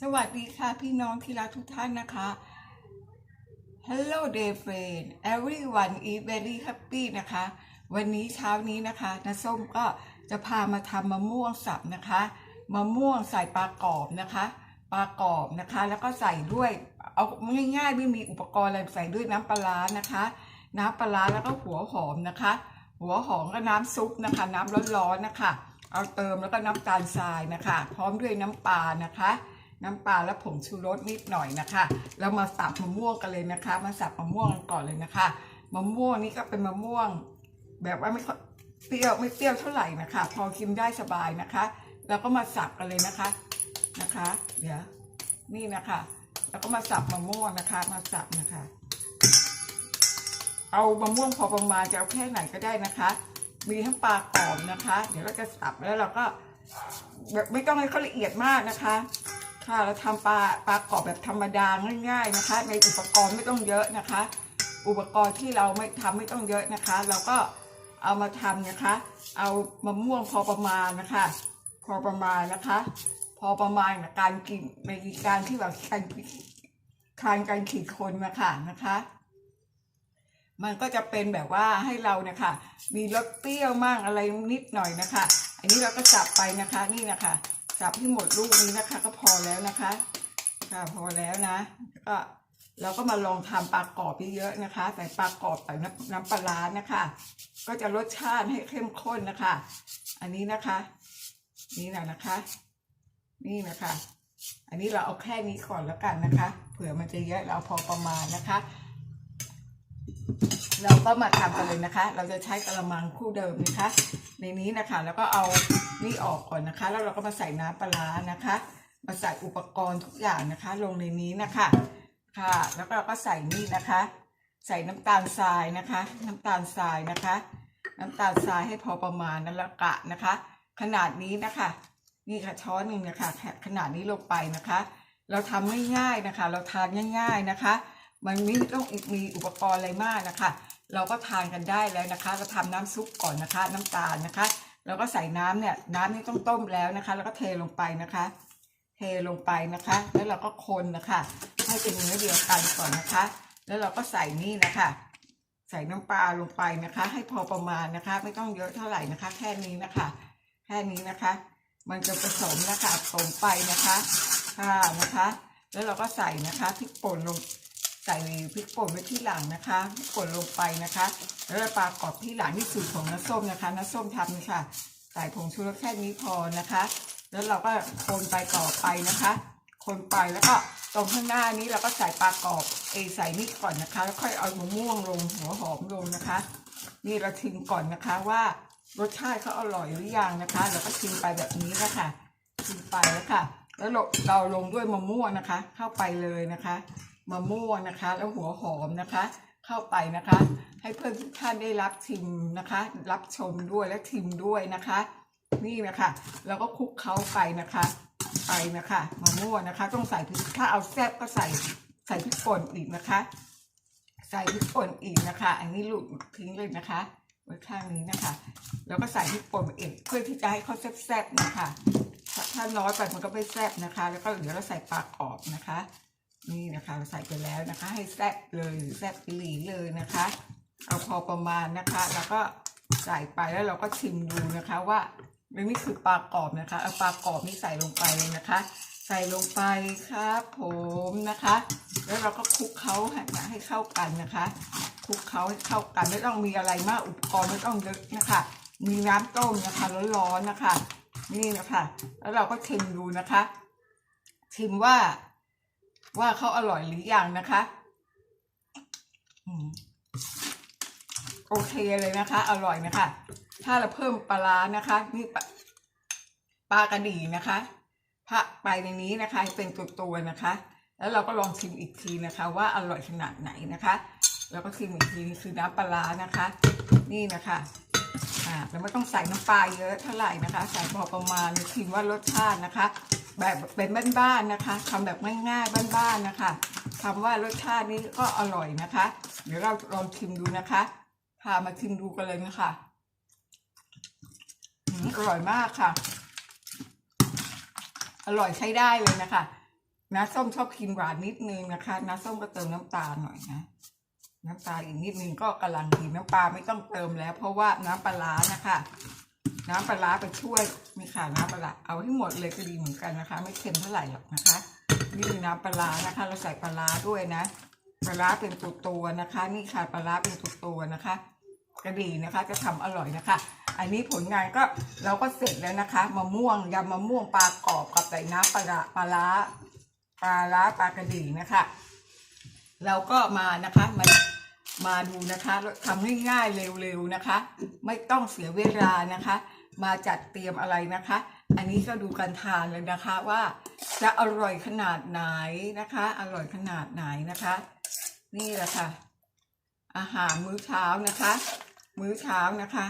สวัสดีค่ะพี่น้องที่รักทุกท่านนะคะ Hello dear friend everyone is very happy นะคะ วันนี้เช้านี้นะคะน้าส้มก็จะพามาทำมะม่วงสับนะคะมะม่วงใส่ปลากรอบนะคะปลากรอบนะคะ แล้วก็ใส่ด้วยเอาง่ายๆไม่มีอุปกรณ์อะไรใส่ด้วยน้ำปลานะคะ น้ำปลาร้าแล้วก็หัวหอมนะคะ หัวหอมก็น้ำซุปนะคะ น้ำร้อนๆนะคะ เอาเติมแล้วก็น้ำตาลทรายนะคะ พร้อมด้วยน้ำปลานะคะ น้ำปลาและผงชูรสนิดหน่อยนะคะ เรามาสับมะม่วงกันเลยนะคะ มาสับมะม่วงกันก่อนเลยนะคะ มะม่วงนี่ก็เป็นมะม่วง แบบว่าไม่ค่อยเปรี้ยวไม่เปรี้ยวเท่าไหร่นะคะ พอกินได้สบายนะคะเราก็มาสับกันเลยนะคะนะคะ เดี๋ยวนี่นะคะแล้วก็มาสับมะม่วงนะคะ มาสับนะคะ เอามะม่วงพอประมาณจะเอาแค่ไหนก็ได้นะคะ มีทั้งปลากรอบนะคะ เดี๋ยวเราจะสับแล้วเราก็แบบไม่ต้องให้เขาละเอียดมากนะคะ ค่ะเราทำปลาปลากรอบแบบธรรมดาง่ายๆนะคะ ในอุปกรณ์ไม่ต้องเยอะนะคะ อุปกรณ์ที่เราไม่ทำไม่ต้องเยอะนะคะ เราก็เอามาทำนะคะ เอามะม่วงพอประมาณนะคะ พอประมาณนะคะ พอประมาณในการกินในการที่แบบการทานการขีดคนนะคะนะคะ มันก็จะเป็นแบบว่าให้เราเนี่ยค่ะ มีรสเปรี้ยวมั่งอะไรนิดหน่อยนะคะ อันนี้เราก็สับไปนะคะนี่นะคะ สับให้หมดลูกนี้นะคะ ก็พอแล้วนะคะ ค่ะพอแล้วนะก็เราก็มาลองทำปลากรอบเยอะๆนะคะ ใส่ปลากรอบใส่น้ำปลาร้านะคะ ก็จะรสชาติให้เข้มข้นนะคะ อันนี้นะคะ นี่นะนะคะ นี่นะคะ อันนี้เราเอาแค่นี้ก่อนแล้วกันนะคะ เผื่อมันจะเยอะเราพอประมาณนะคะ เราก็มาทำกันเลยนะคะ เราจะใช้กระมังคู่เดิมนะคะ ในนี้นะคะ แล้วก็เอานี่ออกก่อนนะคะ แล้วเราก็มาใส่น้ำปลานะคะ มาใส่อุปกรณ์ทุกอย่างนะคะ ลงในนี้นะคะ ค่ะ แล้วก็เราก็ใส่นี่นะคะ ใส่น้ำตาลทรายนะคะ น้ำตาลทรายนะคะ น้ำตาลทรายให้พอประมาณนั้นละกะนะคะ ขนาดนี้นะคะ นี่ค่ะช้อนหนึ่งนะคะ ขนาดนี้ลงไปนะคะ เราทำง่ายๆนะคะ เราทานง่าย ๆนะคะมันไม่ต้องมีอุปกรณ์อะไรมากนะคะ เราก็ทานกันได้แล้วนะคะ เราทำน้ำซุปก่อนนะคะ น้ำตาลนะคะ แล้วก็ใส่น้ำเนี่ยน้ำนี่ต้องต้มแล้วนะคะ แล้วก็เทลงไปนะคะ เทลงไปนะคะ แล้วเราก็คนนะคะ ให้เป็นเนื้อเดียวกันก่อนนะคะ แล้วเราก็ใส่นี่นะคะ ใส่น้ำปลาลงไปนะคะ ให้พอประมาณนะคะ ไม่ต้องเยอะเท่าไหร่นะคะ แค่นี้นะคะ แค่นี้นะคะ มันจะผสมนะคะผสมไปนะคะค่ะนะคะ แล้วเราก็ใส่นะคะพริกป่นลง ใส่พริกป่นไว้ที่หลังนะคะพริกป่นลงไปนะคะ แล้วปลากรอบที่หลังที่สูตรของน้าส้มนะคะน้าส้มทำค่ะ ใส่ผงชูรสแค่นี้พอนะคะ แล้วเราก็คนไปต่อไปนะคะ คนไปแล้วก็ตรงข้างหน้านี้เราก็ใส่ปลากรอบเอยใส่นี่ก่อนนะคะ แล้วค่อยเอามะม่วงลงหัวหอมลงนะคะ นี่เราชิมก่อนนะคะว่ารสชาติเขาอร่อยหรือยังนะคะ เราก็ชิมไปแบบนี้นะคะชิมไปแล้วค่ะ แล้วเราเราลงด้วยมะม่วงนะคะ เข้าไปเลยนะคะ มะม่วงนะคะ แล้วหัวหอมนะคะ เข้าไปนะคะ ให้เพื่อนทุกท่านได้รับชิมนะคะ รับชมด้วยและชิมด้วยนะคะ นี่นะคะเราก็คลุกเขาไปนะคะ ไปนะคะมะม่วงนะคะ ต้องใส่พริกถ้าเอาแซ่บก็ใส่ใส่พริกป่นอีกนะคะ ใส่พริกป่นอีกนะคะ อันนี้หลุดทิ้งเลยนะคะไว้ข้างนี้นะคะ แล้วก็ใส่พริกป่นอีกเพื่อที่จะให้เขาแซ่บๆนะคะถ้าถ้าน้อยไปมันก็ไม่แซ่บนะคะ แล้วก็เหลือเราใส่ปลากรอบนะคะ นี่นะคะเราใส่ไปแล้วนะคะ ให้แซ่บเลยแซ่บหลีเลยนะคะ เอาพอประมาณนะคะ แล้วก็ใส่ไปแล้วเราก็ชิมดูนะคะว่านี่คือปลากรอบนะคะเอาปลากรอบนี่ใส่ลงไปเลยนะคะ ใส่ลงไปครับผมนะคะ แล้วเราก็คลุกเขาให้เข้ากันนะคะคลุกเขาให้เข้ากันไม่ต้องมีอะไรมากอุปกรณ์ไม่ต้องเยอะนะคะ มีน้ำต้มนะคะร้อนๆนะคะ นี่นะคะ แล้วเราก็ชิมดูนะคะชิมว่า ว่าเขาอร่อยหรือยังนะคะโอเคเลยนะคะ อร่อยนะคะ ถ้าเราเพิ่มปลานะคะ นี่ปลาปลากระดีนะคะพระไปในนี้นะคะ เป็นตัวตัวๆนะคะ แล้วเราก็ลองชิมอีกทีนะคะ ว่าอร่อยขนาดไหนนะคะ แล้วก็ชิมอีกทีคือน้ำปลาร้านะคะ นี่นะคะอ่าแล้วไม่ต้องใส่น้ำปลาเยอะเท่าไหร่นะคะ ใส่พอประมาณชิมว่ารสชาตินะคะ แบบเป็นบ้านๆนะคะทำแบบง่ายๆบ้านๆนะคะทำว่ารสชาตินี้ก็อร่อยนะคะ เดี๋ยวเราลองชิมดูนะคะพามาชิมดูกันเลยนะคะอร่อยมากค่ะ อร่อยใช้ได้เลยนะคะน้าส้มชอบกินหวานนิดนึงนะคะน้าส้มก็เติมน้ำตาลหน่อยนะน้ำตาลอีกนิดนึงก็กำลังดีน้ำปลาไม่ต้องเติมแล้ว เพราะว่าน้ำปลาร้านะคะ น้ำปลาร้าไปช่วย มีค่ะน้ำปลาร้าเอาให้หมดเลยก็ดีเหมือนกันนะคะ ไม่เค็มเท่าไหร่หรอกนะคะ นี่มีน้ำปลาร้านะคะ เราใส่ปลาร้าด้วยนะปลาร้าเป็นตัวตัวนะคะ นี่ค่ะปลาร้าเป็นตัวตัวนะคะกระดีนะคะ จะทำอร่อยนะคะ อันนี้ผลงานก็เราก็เสร็จแล้วนะคะมะม่วงยำมะม่วงปลากรอบกับใส่น้ำปลาร้าปลาร้าปลาร้าปลากระดีนะคะ เราก็มานะคะมามาดูนะคะทำง่ายๆเร็วๆนะคะ ไม่ต้องเสียเวลานะคะ มาจัดเตรียมอะไรนะคะ อันนี้ก็ดูการทานเลยนะคะว่าจะอร่อยขนาดไหนนะคะ อร่อยขนาดไหนนะคะ นี่แหละค่ะ อาหารมื้อเช้านะคะ มื้อเช้านะคะ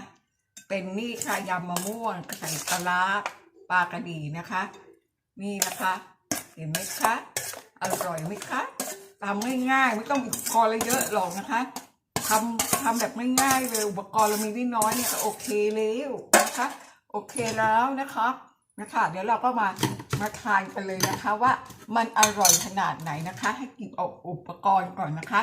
เป็นนี่ค่ะยำมะม่วงใส่ปลาร้าปลากระดีนะคะ นี่นะคะ เห็นไหมคะ อร่อยไหมคะทำง่ายๆไม่ต้องอุปกรณ์อะไรเยอะหรอกนะคะ ทำทำแบบง่ายๆเลยอุปกรณ์เรามีนิดน้อยเนี่ยก็โอเคแล้วนะคะโอเคแล้วนะคะนะคะ เดี๋ยวเราก็มามาทานกันเลยนะคะว่ามันอร่อยขนาดไหนนะคะ ให้กินเอาอุปกรณ์ก่อนนะคะ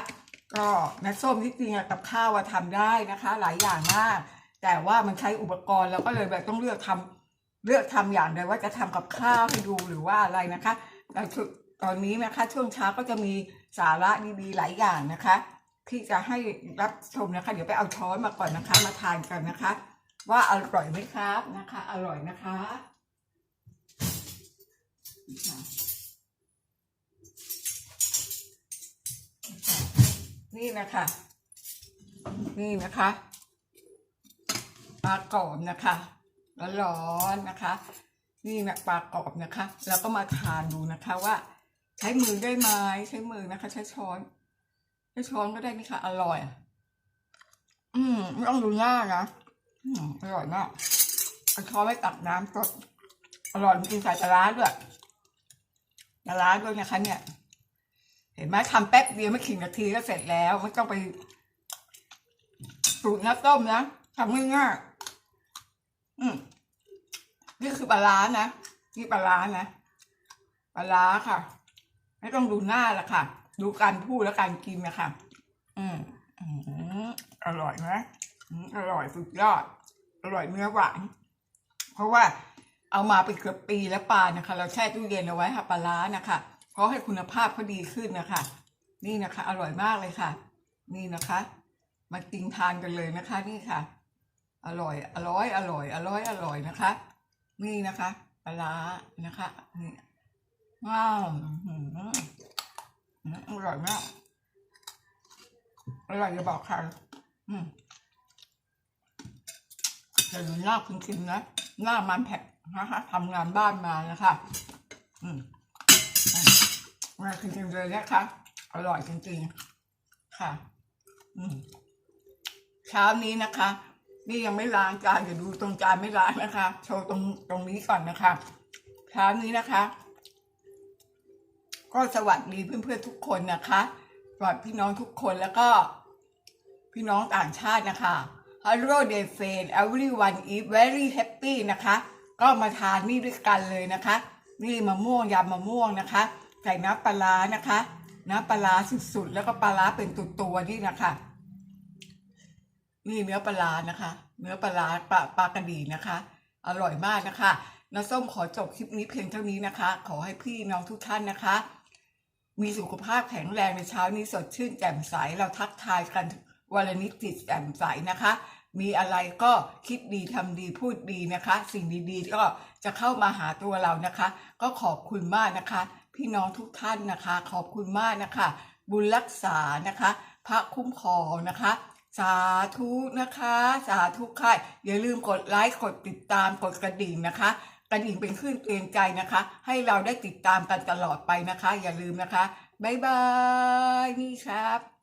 ก็น้ำส้มที่จริงกับข้าวทำได้นะคะ หลายอย่างมาก แต่ว่ามันใช้อุปกรณ์เราก็เลยแบบต้องเลือกทำเลือกทำอย่างใดว่าจะทำกับข้าวให้ดูหรือว่าอะไรนะคะแต่ตอนนี้นะคะช่วงเช้าก็จะมีสาระดีๆหลายอย่างนะคะ ที่จะให้รับชมนะคะ เดี๋ยวไปเอาช้อนมาก่อนนะคะ มาทานกันนะคะ ว่าอร่อยไหมครับนะคะ อร่อยนะคะนี่นะคะ นี่นะคะปลากรอบนะคะร้อนๆนะคะ นี่นะปลากรอบนะคะ แล้วก็มาทานดูนะคะว่า ใช้มือได้ไหมใช้มือนะคะ ใช้ช้อน ใช้ช้อนก็ได้นี่ค่ะ อร่อย อืมไม่ต้องดูหน้านะอืมอร่อยมากเอาช้อนไม่ตักน้ำสดอร่อยจริงๆใส่ปลาร้าด้วยปลาร้าด้วยนะคะ เนี่ย เห็นไหมทำแป๊บเดียวไม่ถึงนาทีก็เสร็จแล้วไม่ต้องไปสูตรน้ำต้มนะทำง่ายๆอืมนี่คือปลาร้านะนี่ปลาร้านะปลาร้าค่ะ ไม่ต้องดูหน้าละค่ะ ดูการพูดและการกินนะคะอืมอืมอร่อยไหมอร่อยสุดยอด อร่อยเนื้อหวาน เพราะว่าเอามาเป็นเกือบปีแล้วปลานะคะ เราแช่ตู้เย็นเอาไว้ค่ะปลาร้านะคะเพราะให้คุณภาพเขาดีขึ้นนะคะ นี่นะคะ อร่อยมากเลยค่ะ นี่นะคะมากินทานกันเลยนะคะ นี่ค่ะ อร่อย อร่อย อร่อย อร่อย อร่อยนะคะ นี่นะคะปลาร้านะคะนี่ว้าว อื้อหืออืมอร่อยมากอร่อยจะบอกใครอืมแต่ดูหน้าคุณคิมนะ หน้ามันแผลนะคะทำงานบ้านมานะคะ อืมอืมมาจริงๆเลยนะคะ อร่อยจริงๆ ค่ะ อืมเช้านี้นะคะ นี่ยังไม่ล้างจานเดี๋ยวดูตรงจานไม่ล้างนะคะ โชว์ตรงตรงนี้ก่อนนะคะ เช้านี้นะคะ ก็สวัสดีเพื่อนๆทุกคนนะคะสวัสดีพี่น้องทุกคนแล้วก็ พี่น้องต่างชาตินะคะ Hello day friend everyone is very happy นะคะ ก็มาทานนี่ด้วยกันเลยนะคะ นี่มะม่วงยำมะม่วงนะคะ ใส่น้ำปลานะคะ น้ำปลาสุดๆแล้วก็ปลาร้าเป็นตัวๆนี่นะคะ นี่เนื้อปลานะคะ เนื้อปลาร้าปลาปลากระดีนะคะ อร่อยมากนะคะน้าส้มขอจบคลิปนี้เพียงเท่านี้นะคะ ขอให้พี่น้องทุกท่านนะคะ มีสุขภาพแข็งแรงในเช้านี้สดชื่นแจ่มใส เราทักทายกันวันละนิดจิตแจ่มใสนะคะ มีอะไรก็คิดดีทำดีพูดดีนะคะ สิ่งดีๆ ก็จะเข้ามาหาตัวเรานะคะ ก็ขอบคุณมากนะคะ พี่น้องทุกท่านนะคะ ขอบคุณมากนะคะ บุญรักษานะคะ พระคุ้มครองนะคะ สาธุนะคะ สาธุค่ะอย่าลืมกดไลค์กดติดตามกดกระดิ่งนะคะ กระดิ่งเป็นขึ้นเตือนใจนะคะ ให้เราได้ติดตามกันตลอดไปนะคะ อย่าลืมนะคะ บ๊ายบาย นี่ครับ